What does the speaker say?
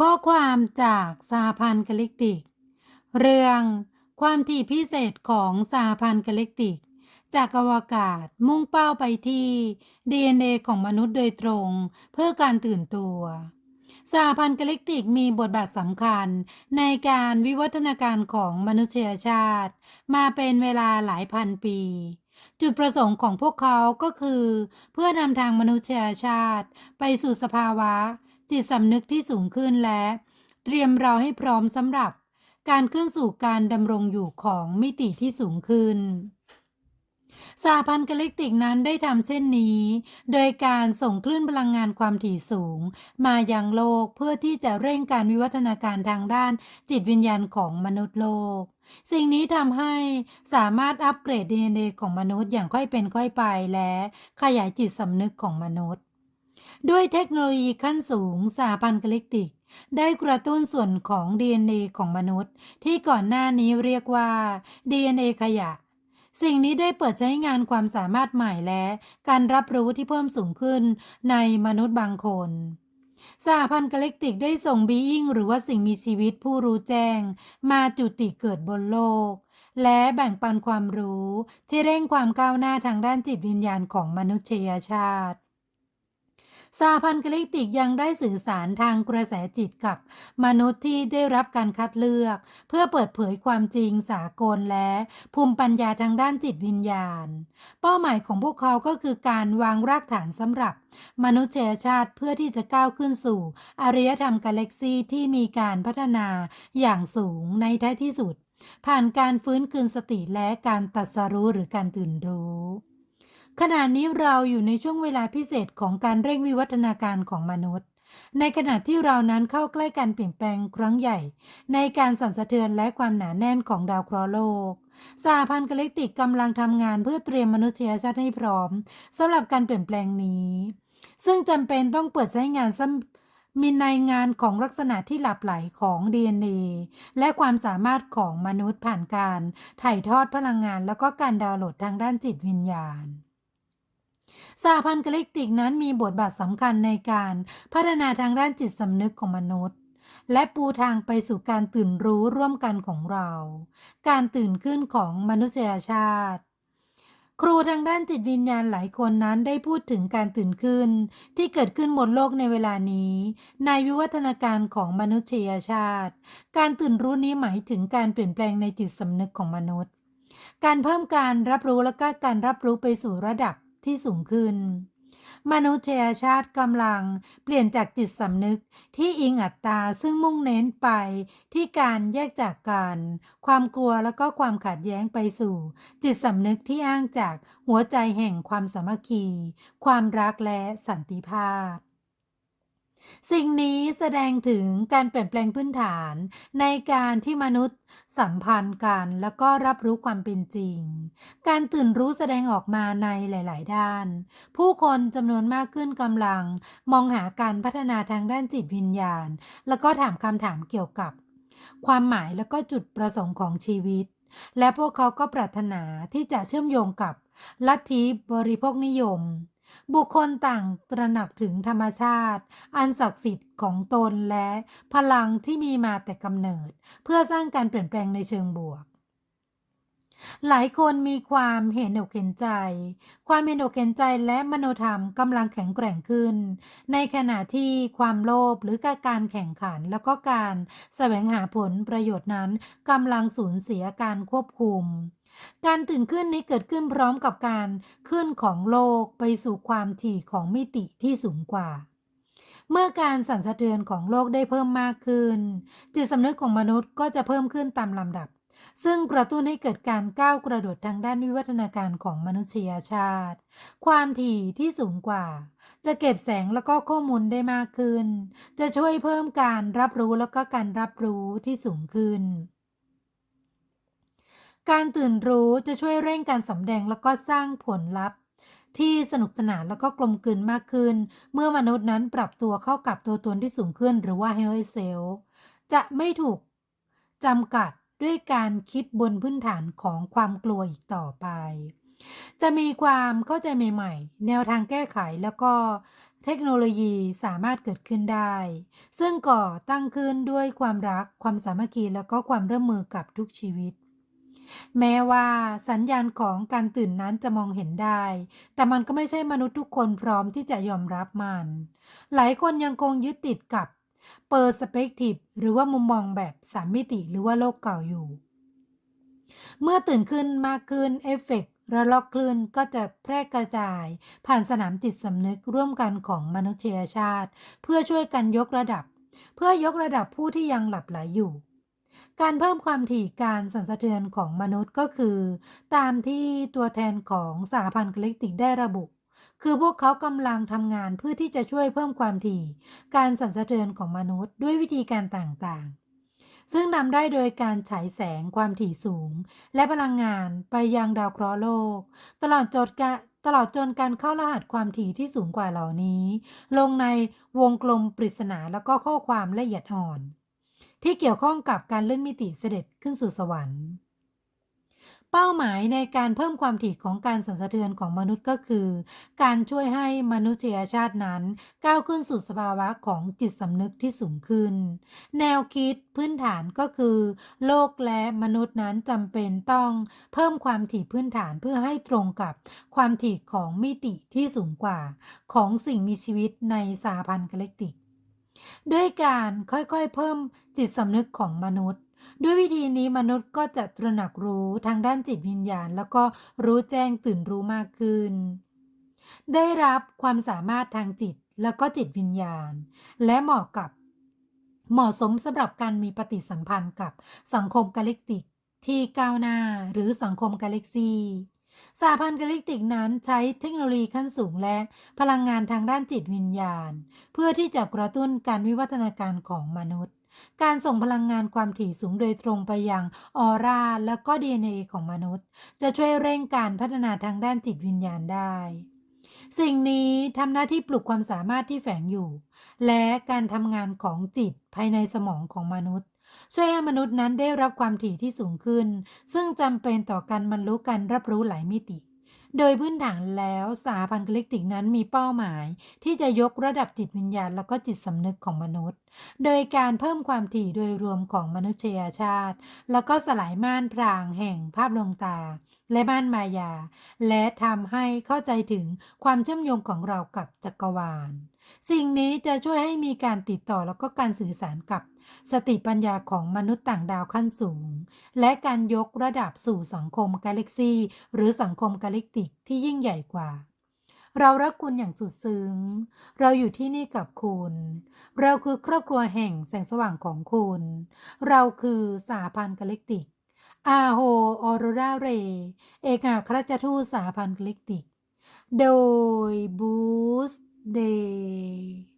ข้อความจากสหพันธ์กาล็กติก เรื่องความถี่พิเศษของสหพันธ์กาล็กติก จากอวกาศมุ่งเป้าไปที่ DNA ของมนุษย์โดยตรงเพื่อการตื่นตัวสหพันธ์กาล็กติกมีบทบาทสำคัญในการวิวัฒนาการของมนุษยชาติ มาเป็นเวลาหลายพันปี จุดประสงค์ของพวกเขาก็คือ เพื่อนำทางมนุษยชาติไปสู่สภาวะ จิตสำนึกที่สูงขึ้นและ เตรียมเราให้พร้อมสำหรับการขึ้นสู่การดำรงอยู่ของมิติที่สูงขึ้นสหพันธ์กาล็กติกนั้นได้ทำเช่นนี้ โดยการส่งคลื่นพลังงานความถี่สูง มายังโลกเพื่อที่จะเร่งการวิวัฒนาการทางด้านจิตวิญญาณของมนุษย์โลก สิ่งนี้ทำให้สามารถอัปเกรด DNA ของมนุษย์อย่างค่อยเป็นค่อยไปและขยายจิตสำนึกของมนุษย์ ด้วยเทคโนโลยีขั้นสูงสหพันธ์กาล็กติก ได้กระตุ้นส่วนของ DNA ของมนุษย์ ที่ก่อนหน้านี้เรียกว่า DNA ขยะ สิ่งนี้ได้เปิดใช้งานความสามารถใหม่และการรับรู้ที่เพิ่มสูงขึ้นในมนุษย์บางคนสหพันธ์กาแล็กติกได้ส่งบีอิงหรือว่าสิ่งมีชีวิตผู้รู้แจ้ง มาจุติเกิดบนโลก และแบ่งปันความรู้ ที่เร่งความก้าวหน้าทางด้านจิตวิญญาณของมนุษยชาติ สหพันธ์กาแล็กติกยังได้สื่อสารทางกระแสจิตกับ มนุษย์ที่ได้รับการคัดเลือก เพื่อเปิดเผยความจริงสากลและภูมิปัญญาทางด้านจิตวิญญาณ เป้าหมายของพวกเขาก็คือการวางรากฐานสำหรับ มนุษยชาติเพื่อที่จะก้าวขึ้นสู่อารยธรรมกาแล็กซีที่มีการพัฒนาอย่างสูงในท้ายที่สุด ผ่านการฟื้นคืนสติและการตรัสรู้หรือการตื่นรู้ ขณะนี้เราอยู่ในช่วงเวลาพิเศษของการเร่งวิวัฒนาการของมนุษย์ ในขณะที่เรานั้นเข้าใกล้การเปลี่ยนแปลงครั้งใหญ่ ในการสั่นสะเทือนและความหนาแน่นของดาวเคราะห์โลกสหพันธ์กาแล็กติกกำลังทำงานเพื่อเตรียมมนุษยชาติให้พร้อมสำหรับการเปลี่ยนแปลงนี้ ซึ่งจำเป็นต้องเปิดใช้งานซ้ำมีในงานของลักษณะที่หลับไหลของ DNA และความสามารถของมนุษย์ผ่านการ ถ่ายทอดพลังงาน แล้วก็การดาวน์โหลดทางด้านจิตวิญญาณ สหพันธ์กล็กติกนั้นมีบทบาทสำคัญในการพัฒนาทางด้านจิตสำนึกของมนุษย์ และปูทางไปสู่การตื่นรู้ร่วมกันของเรา การตื่นขึ้นของมนุษยชาติ ครูทางด้านจิตวิญญาณหลายคนนั้นได้พูดถึงการตื่นขึ้น ที่เกิดขึ้นบนโลกในเวลานี้ ในวิวัฒนาการของมนุษยชาติ การตื่นรู้นี้หมายถึงการเปลี่ยนแปลงในจิตสำนึกของมนุษย์ การเพิ่มการรับรู้และก็การรับรู้ไปสู่ระดับ ที่สูงขึ้น มนุษยชาติกำลังเปลี่ยนจากจิตสำนึกที่อิงอัตตาซึ่งมุ่งเน้นไปที่การแยกจากกัน ความกลัวและก็ความขัดแย้งไปสู่ จิตสำนึกที่อ้างจากหัวใจแห่งความสามัคคี ความรักและสันติภาพ สิ่งนี้แสดงถึงการเปลี่ยนแปลงพื้นฐาน ในการที่มนุษย์สัมพันธ์กันแล้วก็รับรู้ความเป็นจริง การตื่นรู้แสดงออกมาในหลาย ๆ ด้าน ผู้คนจำนวนมากขึ้นกำลัง มองหาการพัฒนาทางด้านจิตวิญญาณ แล้วก็ถามคำถามเกี่ยวกับ ความหมายและก็จุดประสงค์ของชีวิต และพวกเขาก็ปรารถนาที่จะเชื่อมโยงกับลัทธิบริโภคนิยม บุคคลต่างตระหนักถึงธรรมชาติ อันศักดิ์สิทธิ์ของตนและพลังที่มีมาแต่กำเนิด เพื่อสร้างการเปลี่ยนแปลงในเชิงบวก หลายคนมีความเห็นอกเห็นใจ ความเห็นอกเห็นใจและมโนธรรมกำลังแข็งแกร่งขึ้น ในขณะที่ความโลภหรือการแข่งขันแล้วก็การแสวงหาผลประโยชน์นั้นกำลังสูญเสียการควบคุม การตื่นขึ้นนี้เกิดขึ้นพร้อมกับการขึ้นของโลกไปสู่ความถี่ของมิติที่สูงกว่า เมื่อการสั่นสะเทือนของโลกได้เพิ่มมากขึ้น จิตสำนึกของมนุษย์ก็จะเพิ่มขึ้นตามลำดับ ซึ่งกระตุ้นให้เกิดการก้าวกระโดดทางด้านวิวัฒนาการของมนุษยชาติ ความถี่ที่สูงกว่า จะเก็บแสงแล้วก็ข้อมูลได้มากขึ้น จะช่วยเพิ่มการรับรู้แล้วก็การรับรู้ที่สูงขึ้น การตื่นรู้จะช่วยเร่งการสำแดงแล้วก็สร้างผลลัพธ์ ที่สนุกสนานแล้วก็กลมกลืนมากขึ้น เมื่อมนุษย์นั้นปรับตัวเข้ากับตัวตนที่สูงขึ้น หรือว่า Hell Self จะไม่ถูกจำกัดด้วยการคิดบนพื้นฐานของความกลัวอีกต่อไป จะมีความเข้าใจใหม่ๆ แนวทางแก้ไขแล้วก็เทคโนโลยีสามารถเกิดขึ้นได้ ซึ่งก่อตั้งขึ้นด้วยความรัก ความสามัคคี แล้วก็ความร่วมมือกับทุกชีวิต แม้ว่าสัญญาณของการตื่นนั้นจะมองเห็นได้ แต่มันก็ไม่ใช่มนุษย์ทุกคนพร้อมที่จะยอมรับมัน หลายคนยังคงยึดติดกับเปอร์สเปกทีฟหรือว่ามุมมองแบบสามมิติหรือว่าโลกเก่าอยู่ เมื่อตื่นขึ้นมากขึ้นเอฟเฟกต์ระลอกคลื่นก็จะแพร่กระจาย ผ่านสนามจิตสำนึกร่วมกันของมนุษยชาติ เพื่อช่วยกันยกระดับ เพื่อยกระดับผู้ที่ยังหลับไหลอยู่ การเพิ่มความถี่การสั่นสะเทือนของมนุษย์ก็คือ ตามที่ตัวแทนของสหพันธ์กาแล็กติกได้ระบุ คือพวกเขากำลังทำงานเพื่อที่จะช่วยเพิ่มความถี่ การสั่นสะเทือนของมนุษย์ด้วยวิธีการต่างๆ ซึ่งนำได้โดยการฉายแสงความถี่สูง และพลังงานไปยังดาวเคราะห์โลก ตลอดจนการตลอดจนการเข้ารหัสความถี่ที่สูงกว่าเหล่านี้ ลงในวงกลมปริศนาแล้วก็ข้อความละเอียดอ่อน ที่เกี่ยวข้องกับการเลื่อนมิติเสด็จขึ้นสู่สวรรค์ เป้าหมายในการเพิ่มความถี่ของการสั่นสะเทือนของมนุษย์ก็คือ การช่วยให้มนุษยชาตินั้น ก้าวขึ้นสู่สภาวะของจิตสำนึกที่สูงขึ้น แนวคิดพื้นฐานก็คือ โลกและมนุษย์นั้นจำเป็นต้องเพิ่มความถี่พื้นฐานเพื่อให้ตรงกับความถี่ของมิติที่สูงกว่า ของสิ่งมีชีวิตในสหพันธ์กาแล็กติก ด้วยการค่อยๆเพิ่มจิตสำนึกของมนุษย์ ด้วยวิธีนี้มนุษย์ก็จะตระหนักรู้ทางด้านจิตวิญญาณ แล้วก็รู้แจ้งตื่นรู้มากขึ้น ได้รับความสามารถทางจิตแล้วก็จิตวิญญาณ และเหมาะกับเหมาะสมสำหรับการมีปฏิสัมพันธ์กับสังคมกาแล็กติกที่ก้าวหน้าหรือสังคมกาแล็กซี สาพันธ์กาลิกติกนั้นใช้เทคโนโลยีขั้นสูงและพลังงานทางด้านจิตวิญญาณ เพื่อที่จะกระตุ้นการวิวัฒนาการของมนุษย์ การส่งพลังงานความถี่สูงโดยตรงไปยังออร่าและก็ DNA ของมนุษย์ จะช่วยเร่งการพัฒนาทางด้านจิตวิญญาณได้ สิ่งนี้ทำหน้าที่ปลุกความสามารถที่แฝงอยู่ และการทำงานของจิตภายในสมองของมนุษย์ ช่วยให้มนุษย์นั้นได้รับความถี่ที่สูงขึ้น ซึ่งจำเป็นต่อการบรรลุการรับรู้หลายมิติ โดยพื้นฐานแล้วสหพันธ์กล็กติกนั้นมีเป้าหมาย ที่จะยกระดับจิตวิญญาณและก็จิตสำนึกของมนุษย์ โดยการเพิ่มความถี่โดยรวมของมนุษยชาติ แล้วก็สลายม่านพรางแห่งภาพลวงตา และม่านมายา และทำให้เข้าใจถึงความเชื่อมโยงของเรากับจักรวาล สิ่งนี้จะช่วยให้มีการติดต่อแล้วก็การสื่อสารกับสติปัญญาของมนุษย์ต่างดาวขั้นสูง และการยกระดับสู่สังคมกาแล็กซีหรือสังคมกาแล็กติกที่ยิ่งใหญ่กว่า เรารักคุณอย่างสุดซึ้ง เราอยู่ที่นี่กับคุณ เราคือครอบครัวแห่งแสงสว่างของคุณ เราคือสหพันธ์กาแล็กติก อาโฮออโรราเร เอกอัครราชทูตสหพันธ์กาแล็กติก โดยบูสเดย์